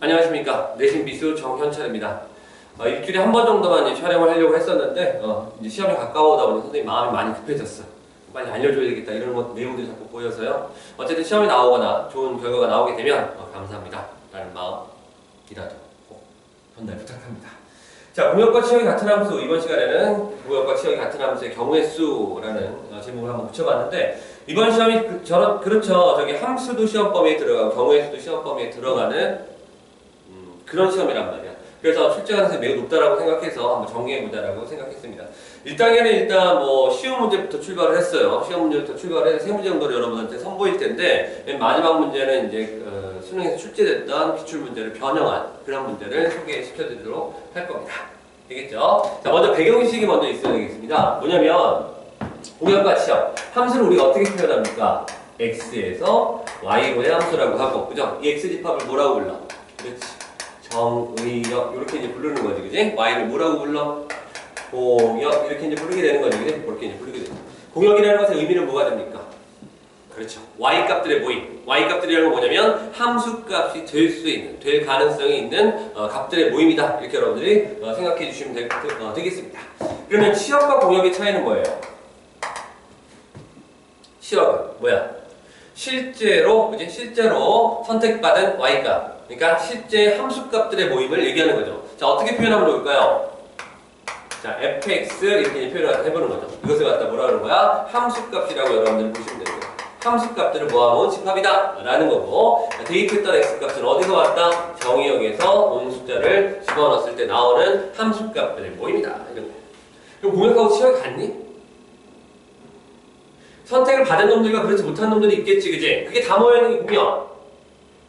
안녕하십니까 내신 미수 정현철입니다. 어, 일주일에 한 번 정도만 촬영을 하려고 했었는데 어, 이제 시험이 가까워다 보니 선생님 마음이 많이 급해졌어. 빨리 알려줘야겠다 이런 것, 내용들이 자꾸 보여서요. 어쨌든 시험이 나오거나 좋은 결과가 나오게 되면 어, 감사합니다. 라는 마음이라도 꼭 전달 부탁합니다. 자, 공역과 치역이 같은 함수 이번 시간에는 공역과 치역이 같은 함수의 경우의 수라는 어, 제목을 한번 붙여봤는데 이번 시험이 그, 저런 그렇죠. 저기 함수도 시험 범위에 들어가고 경우의 수도 시험 범위에 들어가는 음, 그런 시험이란 말이야. 그래서 출제 가능성이 매우 높다라고 생각해서 한번 정리해보자라고 생각했습니다. 1단계는 일단 뭐 쉬운 문제부터 출발을 했어요. 시험 문제부터 출발을 해서 세 문제 정도를 여러분한테 선보일 텐데 맨 마지막 문제는 이제 어, 수능에서 출제됐던 기출 문제를 변형한 그런 문제를 소개시켜드리도록 할 겁니다. 되겠죠? 자, 먼저 배경식이 먼저 있어야 되겠습니다. 뭐냐면 공역과 치역 함수를 우리가 어떻게 표현합니까? x에서 y로의 함수라고 하고 그죠? 이 x 집합을 뭐라고 불러? 그렇지. 정의역 이렇게 이제 부르는 거지, 그지? y를 뭐라고 불러? 공역 이렇게 이제 부르게 되는 거지, 그지? 그렇게 이제 부르게 되죠. 공역이라는 것의 의미는 뭐가 됩니까? 그렇죠. y 값들의 모임. y 값들이라는 건 뭐냐면 함수 값이 될 수 있는, 될 가능성이 있는 어, 값들의 모임이다. 이렇게 여러분들이 어, 생각해 주시면 되, 어, 되겠습니다. 그러면 치역과 공역의 차이는 뭐예요? 치역은 뭐야? 실제로, 그지? 실제로 선택받은 y 값. 그러니까 실제 함수 값들의 모임을 얘기하는 거죠. 자, 어떻게 표현하면 좋을까요? 자, fx 이렇게 표현을 해보는 거죠. 이것을 갖다 뭐라 그러는 거야? 함수 값이라고 여러분들 보시면 되는 거예요. 함수 값들을 모아놓은 집합이다 라는 거고 대입했던 x 값은 어디서 왔다? 정의역에서 온 숫자를 집어넣었을 때 나오는 함수 값들의 모임이다 이런 거예요. 그럼 공역하고 치역이 같니? 선택을 받은 놈들과 그렇지 못한 놈들이 있겠지 그지? 그게 다 모여있는 게 공역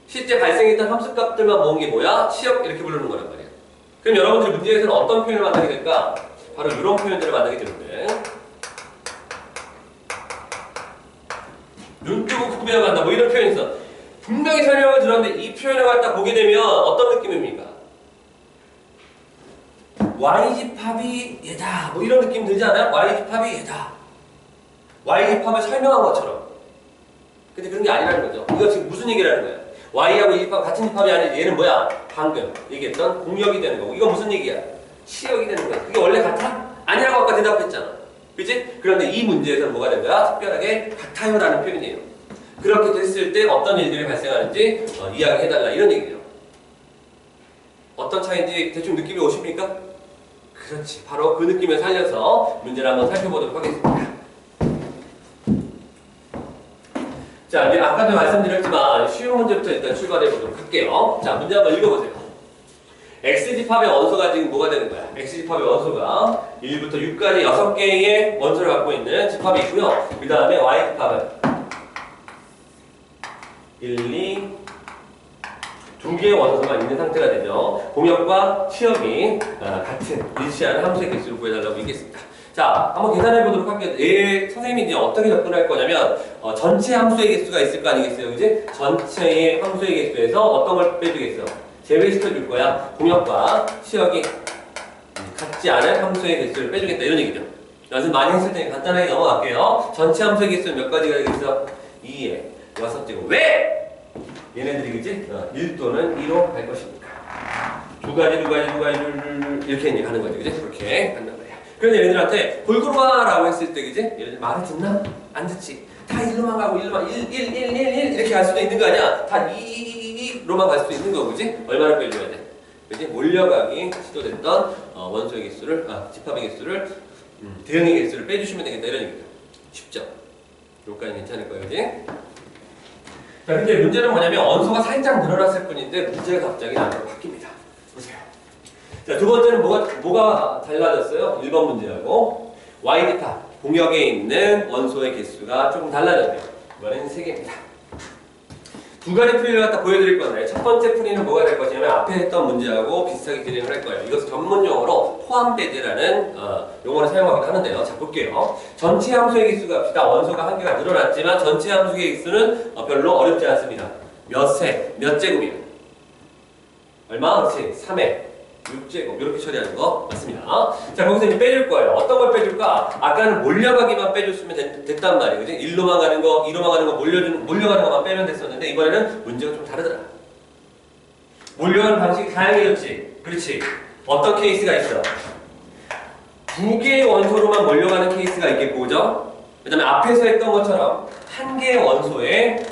실제 발생했던 함수 값들만 모은 게 뭐야? 치역 이렇게 부르는 거란 말이야 그럼 여러분들 문제에서는 어떤 표현을 만나게 될까? 바로 이런 표현들을 만나게 되는데 눈 뜨고 구별한다 뭐 이런 표현이 있어 분명히 설명을 들었는데 이 표현을 갖다 보게 되면 어떤 느낌입니까? Y집합이 얘다 뭐 이런 느낌 들지 않아요? Y집합이 얘다 Y집합을 설명한 것처럼 근데 그런 게 아니라는 거죠 이거 지금 무슨 얘기라는 거야? Y하고 이 집합 같은 집합이 아니지 얘는 뭐야? 방금 얘기했던 공역이 되는 거고 이건 무슨 얘기야? 치역이 되는 거야 그게 원래 같아? 아니라고 아까 대답했잖아 그치? 그런데 이 문제에서는 뭐가 된 거야? 특별하게 같아요라는 표현이에요. 그렇게 됐을 때 어떤 일들이 발생하는지 어, 이야기해달라 이런 얘기죠. 어떤 차이인지 대충 느낌이 오십니까? 그렇지. 바로 그 느낌을 살려서 문제를 한번 살펴보도록 하겠습니다. 자, 이제 아까도 말씀드렸지만 쉬운 문제부터 일단 출발해 보도록 할게요. 자, 문제 한번 읽어보세요. X집합의 원소가 지금 뭐가 되는 거야? X집합의 원소가 1부터 6까지 6개의 원소를 갖고 있는 집합이 있고요. 그 다음에 Y집합은 1, 2, 두 개의 원소가 있는 상태가 되죠. 공역과 치역이 아, 같은 일치하는 함수의 개수를 구해달라고 얘기했습니다. 자, 한번 계산해 보도록 할게요. 예, 선생님이 이제 어떻게 접근할 거냐면 어, 전체 함수의 개수가 있을 거 아니겠어요, 그지? 전체의 함수의 개수에서 어떤 걸 빼주겠어? 제외시켜 줄 거야. 공역과 치역이 같지 않은 함수의 개수를 빼주겠다 이런 얘기죠. 연습 많이 했을 테니 간단하게 넘어갈게요. 전체 함수의 개수는 몇 가지가 되겠어? 2에 6제곱. 왜? 얘네들이 그지? 어, 1 또는 2로 갈 것이니까. 두 가지, 두 가지, 두 가지, 이렇게 이제 가는 거죠. 그지? 그렇게. 그런데 얘네들한테 골고루 가라고 했을 때 그지? 얘네들 말을 듣나? 안 듣지. 다 1로만 가고 1로만 1, 1, 1, 1, 1 이렇게 갈 수도 있는 거 아니야? 다 2, 2, 2로만 갈 수도 있는 거 그지? 얼마나 빼줘야 돼? 그지? 몰려가기 시도됐던 어, 원소의 개수를, 아, 집합의 개수를, 음, 대응의 개수를 빼주시면 되겠다 이런 얘기죠. 쉽죠? 여기까지 괜찮을 거예요, 그지? 자, 근데 문제는 뭐냐면 원소가 살짝 늘어났을 뿐인데 문제가 갑자기 나로 바뀝니다. 자, 두 번째는 뭐가, 뭐가 달라졌어요? 1번 문제하고 Y집합, 공역에 있는 원소의 개수가 조금 달라졌네요. 이번엔 3개입니다. 두 가지 풀이를 갖다 보여드릴 건데 첫 번째 풀이는 뭐가 될 것이냐면 앞에 했던 문제하고 비슷하게 진행을 할 거예요. 이것을 전문 용어로 포함배제라는 어, 용어를 사용하기도 하는데요. 자 볼게요. 전체 함수의 개수가 합시다. 원소가 한 개가 늘어났지만 전체 함수의 개수는 어, 별로 어렵지 않습니다. 몇 세, 몇 제곱이에요? 얼마? 그렇지. 3회. 6제곱 이렇게 처리하는 거 맞습니다. 자 거기서 이제 빼줄 거예요. 어떤 걸 빼줄까? 아까는 몰려가기만 빼줬으면 됐, 됐단 말이에요. 그지? 1로만 가는 거, 2로만 가는 거 몰려주는 몰려가는 것만 빼면 됐었는데 이번에는 문제가 좀 다르더라. 몰려가는 방식이 다양해졌지. 그렇지. 어떤 케이스가 있어? 두 개의 원소로만 몰려가는 케이스가 있겠고, 그죠? 그 다음에 앞에서 했던 것처럼 한 개의 원소에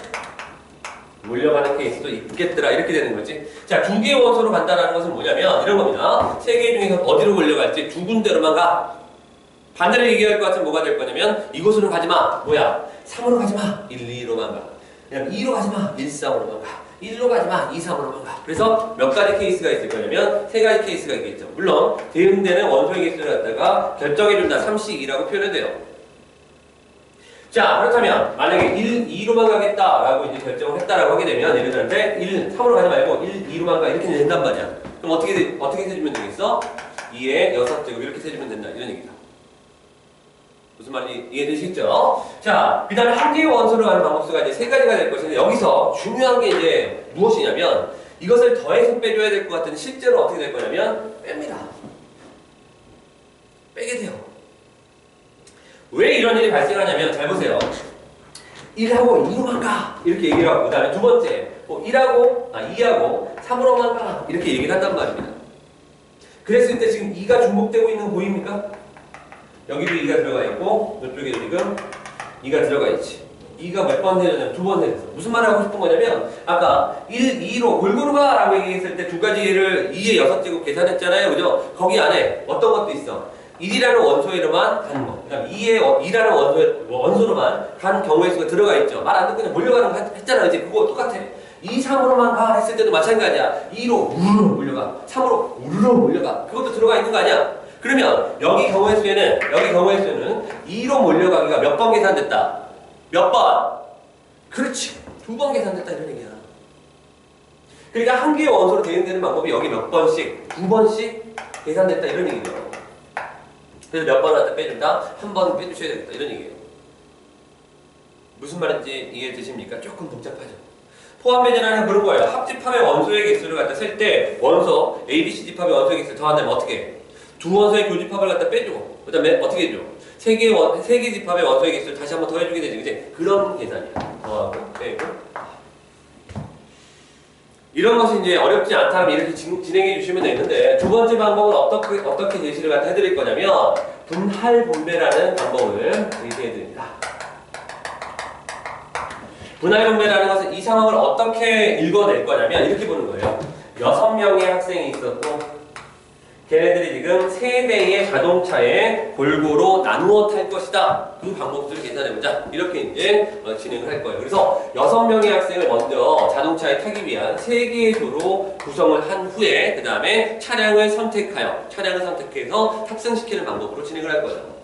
몰려가는 케이스도 있겠더라. 이렇게 되는 거지. 자, 두 개의 원소로 간다는 것은 뭐냐면 이런 겁니다. 세 개 중에서 어디로 몰려갈지 두 군데로만 가. 반대로 얘기할 것 같으면 뭐가 될 거냐면 이곳으로 가지 마. 뭐야? 3으로 가지 마. 1, 2로만 가. 그냥 2로 가지 마. 1, 3으로만 가. 1로 가지 마. 2, 3으로만 가. 그래서 몇 가지 케이스가 있을 거냐면 세 가지 케이스가 있겠죠. 물론 대응되는 원소의 개수를 갖다가 결정해준다. 3씩 2라고 표현이 돼요. 자, 그렇다면 만약에 1, 2로만 가겠다라고 이제 결정을 했다라고 하게 되면 예를 들는데 1, 3으로 가지 말고 1, 2로만 가 이렇게 된단 말이야. 그럼 어떻게 돼- 어떻게 세주면 되겠어? 2에 6제곱 이렇게 세주면 된다. 이런 얘기다. 무슨 말인지 이해되시겠죠? 자, 그 다음에 한 개의 원소로 가는 방법수가 이제 세 가지가 될 것인데 여기서 중요한 게 이제 무엇이냐면 이것을 더해서 빼줘야 될 것 같은데 실제로 어떻게 될 거냐면 뺍니다. 빼게 돼요. 왜 이런 일이 발생하냐면 잘 보세요. 1하고 2로만 가 이렇게 얘기를 하고 그 다음에 두 번째 뭐 1하고 아 2하고 3으로만 가 이렇게 얘기를 한단 말입니다. 그랬을 때 지금 2가 중복되고 있는 거 보입니까? 여기도 2가 들어가 있고 이쪽에도 지금 2가 들어가 있지. 2가 몇번 세졌냐면 두번 세졌어. 무슨 말을 하고 싶은 거냐면 아까 1, 2로 골고루 가 라고 얘기했을 때 두 가지를 2의 6제곱 계산했잖아요. 그죠? 거기 안에 어떤 것도 있어. 1이라는 원소에로만 간 거. 그다음 2의 2라는 원소에, 원소로만 간 경우의 수가 들어가 있죠. 말 안 듣고 그냥 몰려가는 거 했- 했잖아. 이제 그거 똑같아. 2, 3으로만 가 했을 때도 마찬가지야. 2로 우르르 몰려가. 3으로 우르르 몰려가. 그것도 들어가 있는 거 아니야? 그러면 여기 경우의 수에는 여기 경우의 수에는 2로 몰려가기가 몇 번 계산됐다? 몇 번? 그렇지. 두 번 계산됐다 이런 얘기야. 그러니까 한 개의 원소로 대응되는 방법이 여기 몇 번씩, 두 번씩 계산됐다 이런 얘기죠. 그래서 몇 갖다 빼준다? 한 번은 빼주셔야 되겠다 이런 얘기예요. 무슨 말인지 이해되십니까? 조금 복잡하죠. 포함 배제라는 그런 거예요. 합집합의 원소의 개수를 갖다 셀 때 원소 A, B, C 집합의 원소의 개수를 더한다면 어떻게 해? 두 원소의 교집합을 갖다 빼줘. 그 다음에 어떻게 해줘? 세 세개 집합의 원소의 개수를 다시 한번 더해주게 되지. 그런 계산이야. 더하고 빼고. 이런 것이 이제 어렵지 않다면 이렇게 진, 진행해 주시면 되는데 두 번째 방법은 어떻게 어떻게 제시를 갖다 해드릴 거냐면 분할 분배라는 방법을 제시해 드립니다. 분할 분배라는 것은 이 상황을 어떻게 읽어낼 거냐면 이렇게 보는 거예요. 여섯 명의 학생이 있었고 걔네들이 지금 세 대의 자동차에 골고루 나누어 탈 것이다. 그 방법들을 계산해보자. 이렇게 이제 어, 진행을 할 거예요. 그래서 여섯 명의 학생을 먼저 자동차에 타기 위한 세 개의 조로 구성을 한 후에 그 다음에 차량을 선택하여 차량을 선택해서 탑승시키는 방법으로 진행을 할 거예요.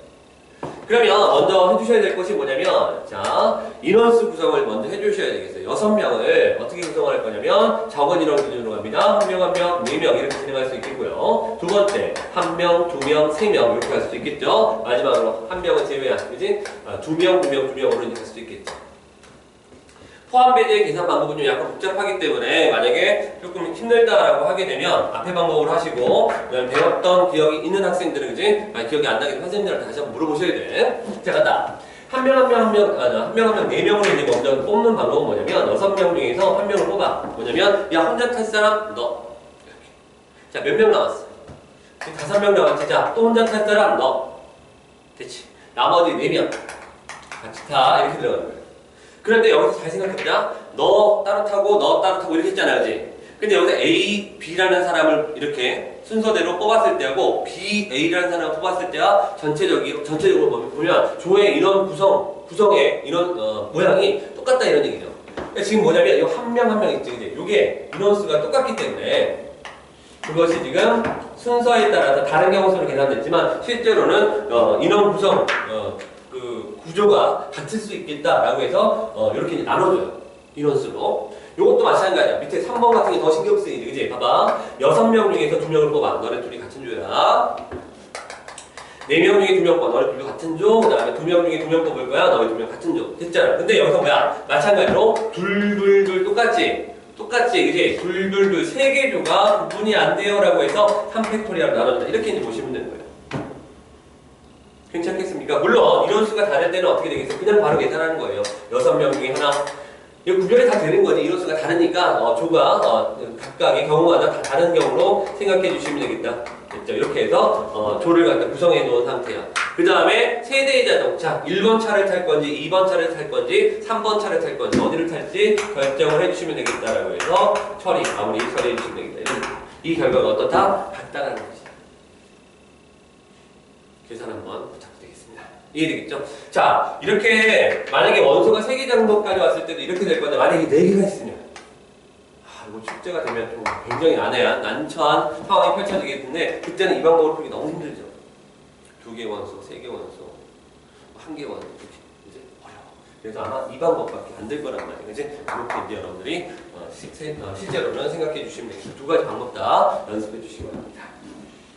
그러면 먼저 해주셔야 될 것이 뭐냐면 자 인원수 구성을 먼저 해주셔야 되겠어요. 여섯 명을 어떻게 구성할 거냐면 적은 인원 기준으로 갑니다. 한 명 한 명 네 명 이렇게 진행할 수 있겠고요. 두 번째 한 명, 두 명, 세 명 이렇게 할 수도 있겠죠. 마지막으로 한 명은 제외한 그지? 아, 두 명, 두 명, 두 명으로 이렇게 할 수도 있겠죠. 포함 배제의 계산 방법은 좀 약간 복잡하기 때문에 만약에 조금 힘들다라고 하게 되면 앞에 방법으로 하시고 배웠던 기억이 있는 학생들은? 아, 기억이 안 나게 선생님들한테 다시 한번 물어보셔야 돼. 자, 간다. 한 명 한 명 한 명, 아, 한명한명네 명으로 이제 먼저 뽑는 방법은 뭐냐면 여섯 명 중에서 한 명을 뽑아. 뭐냐면 야 혼자 탈 사람 너. 자, 몇 명 남았어? 다섯 명 남았지. 자, 또 혼자 탈 사람 너. 됐지. 나머지 네 명. 같이 타. 이렇게 들어가는 거예요. 그런데 여기서 잘 생각해보자. 너 따로 타고 너 따로 타고 이렇게 했잖아요, 그지? 근데 여기서 A, B라는 사람을 이렇게 순서대로 뽑았을 때하고 B, A라는 사람을 뽑았을 때와 전체적이 전체적으로 보면 조의 인원 구성 구성의 인원 어, 모양이 똑같다 이런 얘기죠. 그러니까 지금 뭐냐면 이 한 명 한 명 있지, 이제 이게 인원수가 똑같기 때문에 그것이 지금 순서에 따라서 다른 경우수로 계산됐지만 실제로는 어, 인원 구성 어, 그 구조가 같을 수 있겠다라고 해서 어, 이렇게 나눠줘요 인원수로. 이것도 마찬가지야. 밑에 3번 같은 게 더 신경 쓰이지, 그지? 봐봐. 6명 중에서 2명을 뽑아. 너네 둘이 같은 조야. 4명 중에 2명 뽑아. 너네 둘이 같은 조. 그 다음에 2명 중에 2명 뽑을 거야. 너희 2명 같은 조. 됐잖아. 근데 여기서 뭐야? 마찬가지로 둘둘둘 똑같지? 똑같지, 그지? 둘둘둘 세 개 조가 구분이 안 돼요 라고 해서 3팩토리아로 나눠준다. 이렇게 이제 보시면 되는 거예요. 괜찮겠습니까? 물론 이런 수가 다를 때는 어떻게 되겠어요? 그냥 바로 계산하는 거예요. 여섯 명 중에 하나, 이거 구별이 다 되는 거지. 이로수가 다르니까 어, 조가 어, 각각의 경우마다 다 다른 경우로 생각해 주시면 되겠다. 됐죠? 이렇게 해서 어, 조를 갖다 구성해 놓은 상태야. 그 다음에 세대의 자동차 1번 차를 탈 건지 2번 차를 탈 건지 3번 차를 탈 건지 어디를 탈지 결정을 해주시면 되겠다라고 해서 처리 마무리 처리해 주시면 되겠다. 이 결과가 어떻다? 같다라는 거지. 계산 한번 부탁드리겠습니다. 이해되겠죠? 자, 이렇게 만약에 원소가 3개 정도까지 왔을 때도 이렇게 될 건데 만약에 4개가 있으면 아, 이거 축제가 되면 좀 굉장히 난해한 난처한 상황이 펼쳐지겠는데 그때는 이 방법을 풀기 너무 힘들죠. 두 개 원소, 세 개 원소, 한 개 원소 이렇게 이제 어려워. 그래서 아마 이 방법밖에 안 될 거란 말이에요. 그지? 이렇게 이제 여러분들이 어, 시, 세- 어, 실제로는 생각해 주시면 되겠습니다. 두 가지 방법 다 연습해 주시기 바랍니다.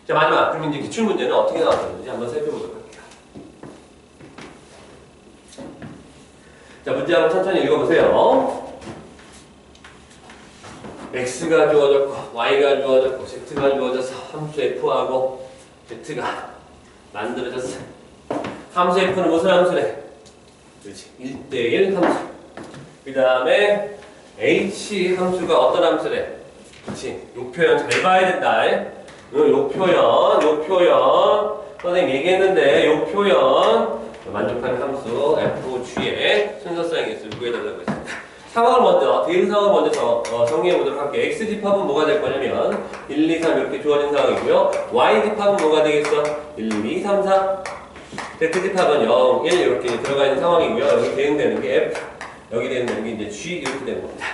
자 마지막 그럼 이제 기출 문제는 어떻게 나왔는지 한번 살펴보도록 할게요. 자 문제 한번 천천히 읽어보세요. x가 주어졌고 y가 주어졌고 z가 주어져서 함수 f하고 z가 만들어졌어. 함수 f는 무슨 함수래? 그렇지. 1대1 함수. 그 다음에 h 함수가 어떤 함수래? 그렇지. 요 표현 잘 봐야 된다. 요, 요 표현, 요 표현. 선생님 얘기했는데 요 표현 만족하는 함수 fg의 개수를 구해달라고 했습니다. 상황을 먼저, 대응 상황을 먼저 정, 어, 정리해 보도록 할게요. x 집합은 뭐가 될 거냐면 1, 2, 3 이렇게 주어진 상황이고요. y 집합은 뭐가 되겠어? 1, 2, 3, 4. z 집합은 0, 1 이렇게 들어가 있는 상황이고요. 여기 대응되는 게 f, 여기 대응되는 게 이제 g 이렇게 되는 겁니다.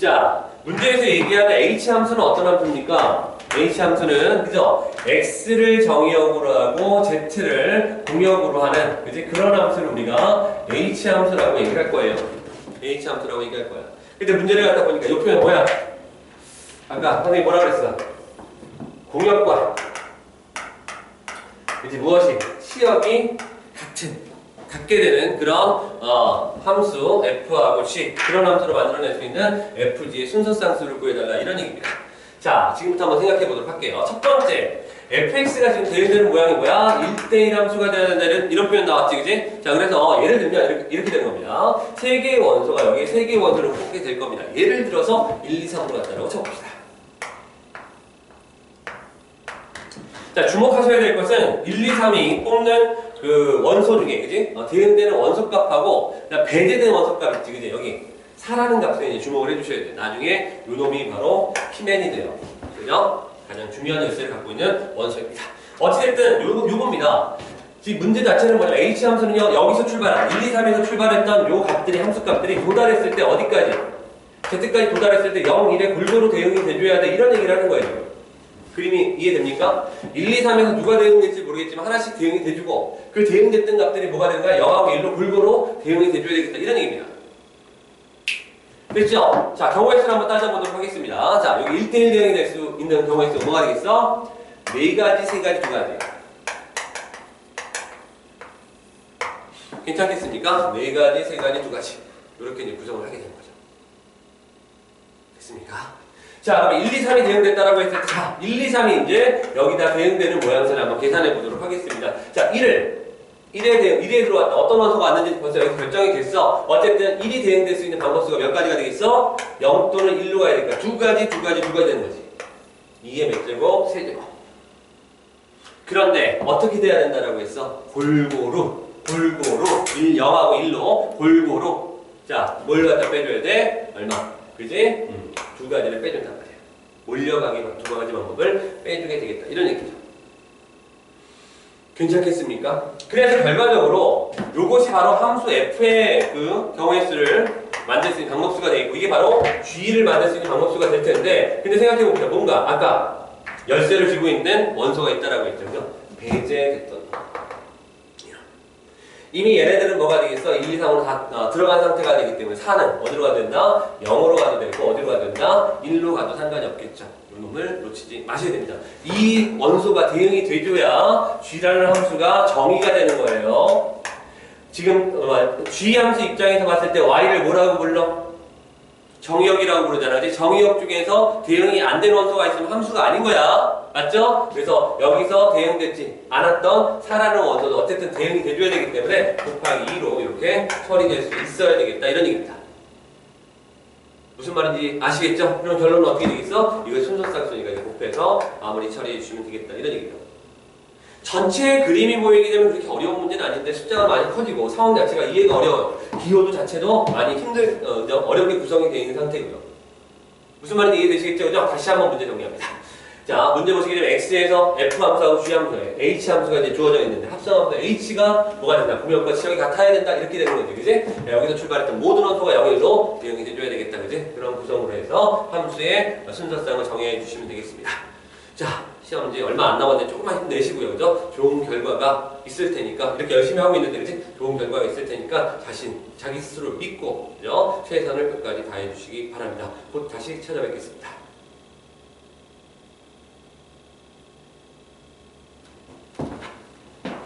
자, 문제에서 얘기하는 h 함수는 어떤 함수입니까? H 함수는 그죠? x를 정의역으로 하고 z를 공역으로 하는 그지 그런 함수를 우리가 h 함수라고 얘기할 거예요. h 함수라고 얘기할 거야. 근데 문제를 갖다 보니까 이 표현 뭐야? 아까 선생님 뭐라 그랬어? 공역과 이제 무엇이 시역이 같은 같게 되는 그런 어, 함수 f하고 c 그런 함수로 만들어낼 수 있는 fg의 순서상수를 구해달라 이런 얘기입니다. 자 지금부터 한번 생각해 보도록 할게요. 첫 번째 fx가 지금 대응되는 모양이 뭐야? 1대1 함수가 되는 데는 이런 표현 나왔지 그지? 자 그래서 예를 들면 이렇게, 이렇게 되는 겁니다. 세 개의 원소가 여기 세 개의 원소를 뽑게 될 겁니다. 예를 들어서 1, 2, 3으로 갔다라고 쳐봅시다. 자, 주목하셔야 될 것은 1, 2, 3이 뽑는 그 원소 중에, 그지? 어, 대응되는 원소값하고, 배제된 원소값 있지, 그지? 여기. 사라는 값에 주목을 해주셔야 돼요. 나중에 요 놈이 바로 키맨이 돼요. 그죠? 가장 중요한 열쇠를 갖고 있는 원소입니다. 어찌됐든 요, 요겁니다. 지금 문제 자체는 뭐냐면 H 함수는요, 여기서 출발한, 1, 2, 3에서 출발했던 요 값들이, 함수 값들이 도달했을 때 어디까지? Z까지 도달했을 때 0, 1에 골고루 대응이 돼줘야 돼. 이런 얘기를 하는 거예요. 그림이 이해됩니까? 1, 2, 3에서 누가 대응될지 모르겠지만 하나씩 대응이 돼주고 그 대응됐던 값들이 뭐가 되는가? 0하고 1로 골고루 대응이 돼줘야 되겠다 이런 얘기입니다. 됐죠? 자 경우의 수를 한번 따져보도록 하겠습니다. 자 여기 1대1 대응이 될 수 있는 경우의 수 뭐가 되겠어? 네 가지, 세 가지, 두 가지. 괜찮겠습니까? 네 가지, 세 가지, 두 가지. 이렇게 이제 구성을 하게 되는 거죠. 됐습니까? 자, 그럼 1, 2, 3이 대응됐다라고 했을 때, 자, 1, 2, 3이 이제 여기다 대응되는 모양새를 한번 계산해 보도록 하겠습니다. 자, 1을, 1에 대응, 1에 들어왔다. 어떤 원소가 왔는지 벌써 여기 결정이 됐어. 어쨌든 1이 대응될 수 있는 방법수가 몇 가지가 되겠어? 0 또는 1로 가야 되니까 두 가지, 두 가지, 두 가지 되는 거지. 2의 몇 제곱? 세 제곱. 그런데 어떻게 돼야 된다라고 했어? 골고루, 골고루, 1, 0하고 1로 골고루. 자, 뭘 갖다 빼줘야 돼? 얼마? 그지? 음, 두 가지를 빼준단 말이야. 올려가기 두 가지 방법을 빼주게 되겠다. 이런 얘기죠. 괜찮겠습니까? 그래서 결과적으로 이것이 바로 함수 f의 그 경우의 수를 만들 수 있는 방법수가 되겠고 이게 바로 g를 만들 수 있는 방법수가 될 텐데 근데 생각해 봅시다. 뭔가 아까 열쇠를 쥐고 있는 원소가 있다라고 했죠. 배제됐던 이미 얘네들은 뭐가 되겠어? 1, 2, 3으로 다 어, 들어간 상태가 되기 때문에 4는 어디로 가도 된다? 0으로 가도 되고 어디로 가도 된다? 1로 가도 상관이 없겠죠. 이 놈을 놓치지 마셔야 됩니다. 이 원소가 대응이 돼줘야 G라는 함수가 정의가 되는 거예요. 지금 어, G 함수 입장에서 봤을 때 Y를 뭐라고 불러? 정의역이라고 부르잖아. 정의역 중에서 대응이 안 되는 원소가 있으면 함수가 아닌 거야. 맞죠? 그래서 여기서 대응되지 않았던 사라는 원소도 어쨌든 대응이 돼줘야 되기 때문에 곱하기 2로 이렇게 처리될 수 있어야 되겠다. 이런 얘기입니다. 무슨 말인지 아시겠죠? 그럼 결론은 어떻게 되겠어? 이거 순서쌍순이가 곱해서 마무리 처리해 주시면 되겠다 이런 얘기죠. 전체 그림이 보이게 되면 그렇게 어려운 문제는 아닌데 숫자가 많이 커지고 상황 자체가 이해가 어려워요. 기호도 자체도 많이 힘들 어? 어렵게 구성이 되어 있는 상태고요. 무슨 말인지 이해되시겠죠? 그죠? 다시 한번 문제 정리합니다. 자, 문제 보시게 되면 x에서 f 함수하고 g 함수에 h 함수가 이제 주어져 있는데 합성함수 h가 뭐가 된다? 구역과 지역이 같아야 된다 이렇게 되는 거지, 그지? 네, 여기서 출발했던 모든 원소가 여기로 대응이 돼줘야 되겠다, 그지? 그런 구성으로 해서 함수의 순서상을 정해 주시면 되겠습니다. 자, 시험 문제 얼마 안 남았는데 조금만 힘내시고요, 그죠? 좋은 결과가 있을 테니까 이렇게 열심히 하고 있는데, 그지? 좋은 결과가 있을 테니까 자신, 자기 스스로 믿고, 그죠? 최선을 끝까지 다해 주시기 바랍니다. 곧 다시 찾아뵙겠습니다.